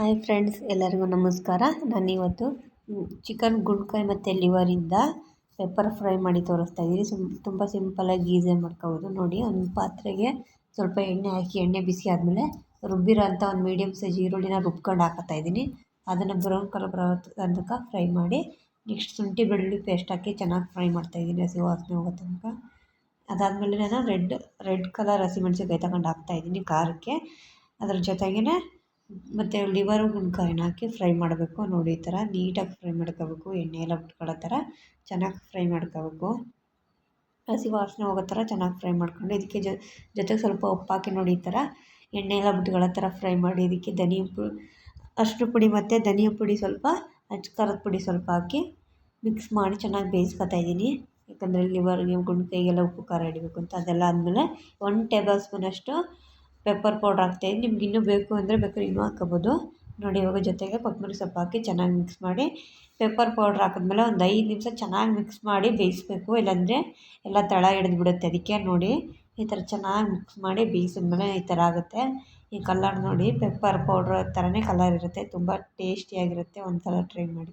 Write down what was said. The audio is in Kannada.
ಹಾಯ್ ಫ್ರೆಂಡ್ಸ್, ಎಲ್ಲರಿಗೂ ನಮಸ್ಕಾರ. ನಾನಿವತ್ತು ಚಿಕನ್ ಗುಂಡ್ಕಾಯಿ ಮತ್ತು ಲಿವರಿಂದ ಪೆಪ್ಪರ್ ಫ್ರೈ ಮಾಡಿ ತೋರಿಸ್ತಾ ಇದ್ದೀನಿ. ಸುಮ್, ತುಂಬ ಸಿಂಪಲಾಗಿ ಈಸಿಯಾಗಿ ಮಾಡ್ಕೋಬೋದು. ನೋಡಿ, ಒಂದು ಪಾತ್ರೆಗೆ ಸ್ವಲ್ಪ ಎಣ್ಣೆ ಹಾಕಿ, ಎಣ್ಣೆ ಬಿಸಿ ಆದಮೇಲೆ ರುಬ್ಬಿರೋಂಥ ಒಂದು ಮೀಡಿಯಮ್ ಸೈಜ್ ಈರುಳ್ಳಿನ ರುಬ್ಕೊಂಡು ಹಾಕತ್ತಾ ಇದ್ದೀನಿ. ಅದನ್ನು ಬ್ರೌನ್ ಕಲರ್ ಬರೋ ತನಕ ಫ್ರೈ ಮಾಡಿ ನೆಕ್ಸ್ಟ್ ಶುಂಠಿ, ಬೆಳ್ಳುಳ್ಳಿ ಪೇಸ್ಟ್ ಹಾಕಿ ಚೆನ್ನಾಗಿ ಫ್ರೈ ಮಾಡ್ತಾಯಿದ್ದೀನಿ ಹಸಿ ವಾಸನೆ ಹೋಗೋ ತನಕ. ಅದಾದಮೇಲೆ ನಾನು ರೆಡ್ ರೆಡ್ ಕಲರ್ ಹಸಿಮೆಣ್ಸಿನ್ಕಾಯಿ ತಗೊಂಡು ಹಾಕ್ತಾಯಿದ್ದೀನಿ ಖಾರಕ್ಕೆ. ಅದ್ರ ಜೊತೆಗೇ ಮತ್ತು ಲಿವರು ಗುಂಡ್ಕಾಯಿನ ಹಾಕಿ ಫ್ರೈ ಮಾಡಬೇಕು. ನೋಡಿ, ಈ ಥರ ನೀಟಾಗಿ ಫ್ರೈ ಮಾಡ್ಕೋಬೇಕು. ಎಣ್ಣೆ ಎಲ್ಲ ಬಿಟ್ಕೊಳ್ಳೋ ಥರ ಚೆನ್ನಾಗಿ ಫ್ರೈ ಮಾಡ್ಕೋಬೇಕು. ಹಸಿ ವಾಸನೆ ಹೋಗೋ ಥರ ಚೆನ್ನಾಗಿ ಫ್ರೈ ಮಾಡ್ಕೊಂಡು ಇದಕ್ಕೆ ಜೊತೆಗೆ ಸ್ವಲ್ಪ ಉಪ್ಪು ಹಾಕಿ ನೋಡಿ, ಈ ಥರ ಎಣ್ಣೆ ಎಲ್ಲ ಬಿಟ್ಕೊಳ್ಳೋ ಥರ ಫ್ರೈ ಮಾಡಿ ಇದಕ್ಕೆ ಧನಿಯಾ ಪುಡಿ ಪುಡಿ ಮತ್ತು ಧನಿಯ ಪುಡಿ ಸ್ವಲ್ಪ ಅಚ್ಚ ಖಾರದ ಪುಡಿ ಸ್ವಲ್ಪ ಹಾಕಿ ಮಿಕ್ಸ್ ಮಾಡಿ ಚೆನ್ನಾಗಿ ಬೇಯಿಸ್ಕೊತಾ ಇದ್ದೀನಿ. ಯಾಕಂದರೆ ಲಿವರ್ಗೆ ಕೈಗೆಲ್ಲ ಉಪ್ಪು ಖಾರ ಹಿಡಿಬೇಕು ಅಂತ ಅದೆಲ್ಲ ಆದಮೇಲೆ ಒನ್ ಟೇಬಲ್ ಸ್ಪೂನಷ್ಟು ಪೆಪ್ಪರ್ ಪೌಡ್ರ್ ಹಾಕ್ತಾಯಿದ್ದೀನಿ ನಿಮ್ಗೆ ಇನ್ನೂ ಬೇಕು ಅಂದರೆ ಬೇಕಾದ್ರೆ ಇನ್ನೂ ಹಾಕ್ಕೊಬೋದು. ನೋಡಿ, ಇವಾಗ ಜೊತೆಗೆ ಕೊತ್ತಂಬರಿ ಸೊಪ್ಪು ಹಾಕಿ ಚೆನ್ನಾಗಿ ಮಿಕ್ಸ್ ಮಾಡಿ ಪೆಪ್ಪರ್ ಪೌಡ್ರ್ ಹಾಕಿದ್ಮೇಲೆ ಒಂದು ಐದು ನಿಮಿಷ ಚೆನ್ನಾಗಿ ಮಿಕ್ಸ್ ಮಾಡಿ ಬೇಯಿಸ್ಬೇಕು. ಇಲ್ಲಾಂದರೆ ಎಲ್ಲ ತಳ ಹಿಡಿದ್ಬಿಡುತ್ತೆ ಅದಕ್ಕೆ. ನೋಡಿ, ಈ ಥರ ಚೆನ್ನಾಗಿ ಮಿಕ್ಸ್ ಮಾಡಿ ಬೇಯಿಸಿದ್ಮೇಲೆ ಈ ಥರ ಆಗುತ್ತೆ. ಈ ಕಲರ್ ನೋಡಿ, ಪೆಪ್ಪರ್ ಪೌಡ್ರ್ ಥರನೇ ಕಲರ್ ಇರುತ್ತೆ. ತುಂಬ ಟೇಸ್ಟಿಯಾಗಿರುತ್ತೆ ಒಂದು ಸಲ ಟ್ರೈ ಮಾಡಿ.